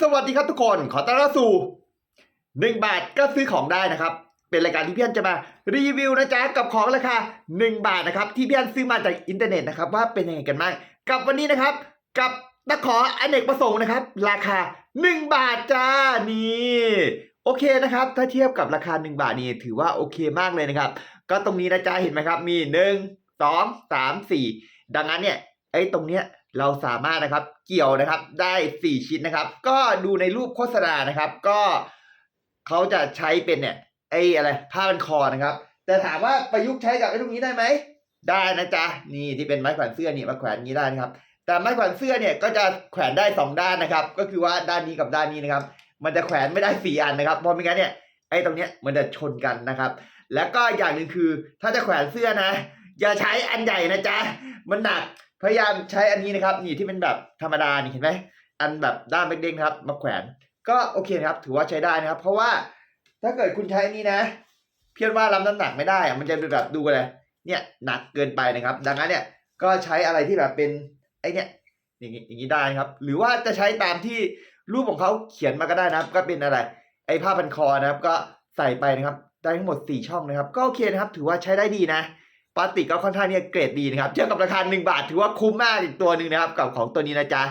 สวัสดีครับทุกคนขอต้อนรับสู่1บาทก็ซื้อของได้นะครับ เป็นรายการที่พี่อันจะมารีวิวนะจ๊ะกับของราคา1บาทนะครับ ที่พี่อันซื้อมาจากอินเทอร์เน็ตนะครับ ว่าเป็นยังไงกันบ้างกับวันนี้นะครับ กับตะขออเนกประสงค์นะครับ ราคา1บาทจ้านี่โอเคนะครับ ถ้าเทียบกับราคา1บาทนี่ถือว่าโอเคมากเลยนะครับ ก็ตรงนี้นะจ๊ะเห็นไหมครับ มี1 2 3 4ดังนั้นเนี่ยไอ้ตรงเนี้ย เราสามารถนะครับเกี่ยวนะครับได้ 4 ชิ้นนะครับ ก็ดูในรูปโฆษณานะครับ ก็เขาจะใช้เป็นเนี่ยไอ้อะไรผ้าพันคอนะครับ แต่ถามว่าประยุกต์ใช้กับไอ้ตรงนี้ได้ไหมได้นะจ๊ะนี่ที่เป็นไม้แขวนเสื้อนี่มาแขวนงนี้ได้นะครับ แต่ไม้แขวนเสื้อเนี่ยก็จะแขวนได้สองด้านนะครับ ก็คือว่าด้านนี้กับด้านนี้นะครับ มันจะแขวนไม่ได้สี่อันนะครับเพราะไม่งั้นเนี่ยไอ้ตรงเนี้ยมันจะชนกันนะครับ แล้วก็อย่างหนึ่งคือถ้าจะแขวนเสื้อนะ อย่าใช้อันใหญ่นะจ๊ะมันหนัก พยายามใช้อันนี้นะครับ นี่ที่เป็นแบบธรรมดานี่เห็นไหมอันแบบด้ามเด้งๆนะครับ มาแขวน ก็โอเคนะครับ ถือว่าใช้ได้นะครับ เพราะว่าถ้าเกิดคุณใช้อันนี้นะ เพียนว่ารับน้ำหนักไม่ได้อะมันจะเป็นแบบดูอะไรเนี่ยหนักเกินไปนะครับ ดังนั้นเนี่ยก็ใช้อะไรที่แบบเป็นไอเนี่ยอย่างงี้อย่างนี้ได้นะครับ หรือว่าจะใช้ตามที่รูปของเขาเขียนมาก็ได้นะครับ ก็เป็นอะไร ไอ้ผ้าพันคอนะครับ ก็ใส่ไปนะครับ ได้ทั้งหมด 4 ช่องนะครับ ก็โอเคนะครับ ถือว่าใช้ได้ดีนะ พลาติกก็ค่อนข้างเนี่ยเกรดดีนะครับเทียบกับราคา 1 บาทถือว่าคุ้มมากอีกตัวหนึ่งนะครับ กับของตัวนี้นะจ๊ะ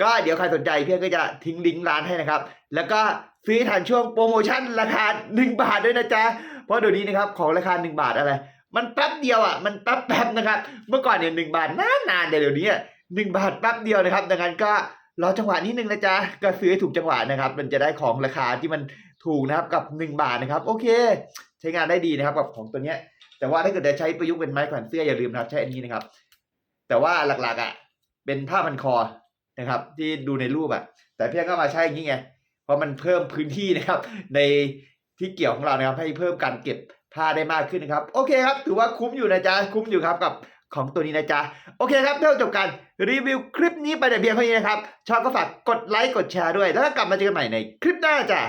ก็เดี๋ยวใครสนใจเพื่อนก็จะทิ้งลิงก์ร้านให้นะครับ แล้วก็ซื้อทันช่วงโปรโมชั่นราคา 1 บาทด้วยนะจ๊ะเพราะเดี๋ยวนี้นะครับของราคา 1 บาทอะไร มันแป๊บเดียวอะมันแป๊บแป๊บนะครับ เมื่อก่อนเนี่ยหบาทนานนานๆแต่เดี๋ยวนี้หนึ่งบาทแป๊บเดียวนะครับ ดังนั้นก็รอจังหวะนิดนึงนะจ๊ะก็ซื้อให้ถูกจังหวะนะครับ มันจะได้ของราคาที่มันถูกนะครับกับ 1 บาทนะครับ โอเค ใช้งานได้ดีนะครับกับของตัวเนี้ย แต่ว่าถ้าเกิดจะใช้ประยุกต์เป็นไม้แขวนเสื้ออย่าลืมนะครับ ใช้อันนี้นะครับ แต่ว่าหลักๆอะ เป็นผ้าพันคอนะครับ ที่ดูในรูปอะ แต่เพียงก็มาใช้อย่างนี้ไงเพราะมันเพิ่มพื้นที่นะครับ ในที่เกี่ยวของเรานะครับ ให้เพิ่มการเก็บผ้าได้มากขึ้นนะครับ โอเคครับ ถือว่าคุ้มอยู่นะจ๊ะคุ้มอยู่ครับกับของตัวนี้นะจ๊ะ โอเคครับเท่าจบการรีวิวคลิปนี้ไปแต่เพียงเท่านี้นะครับ ชอบก็ฝากกดไลค์กดแชร์ด้วย แล้วก็กลับมาเจอกันใหม่ในคลิปหน้าจ้ะ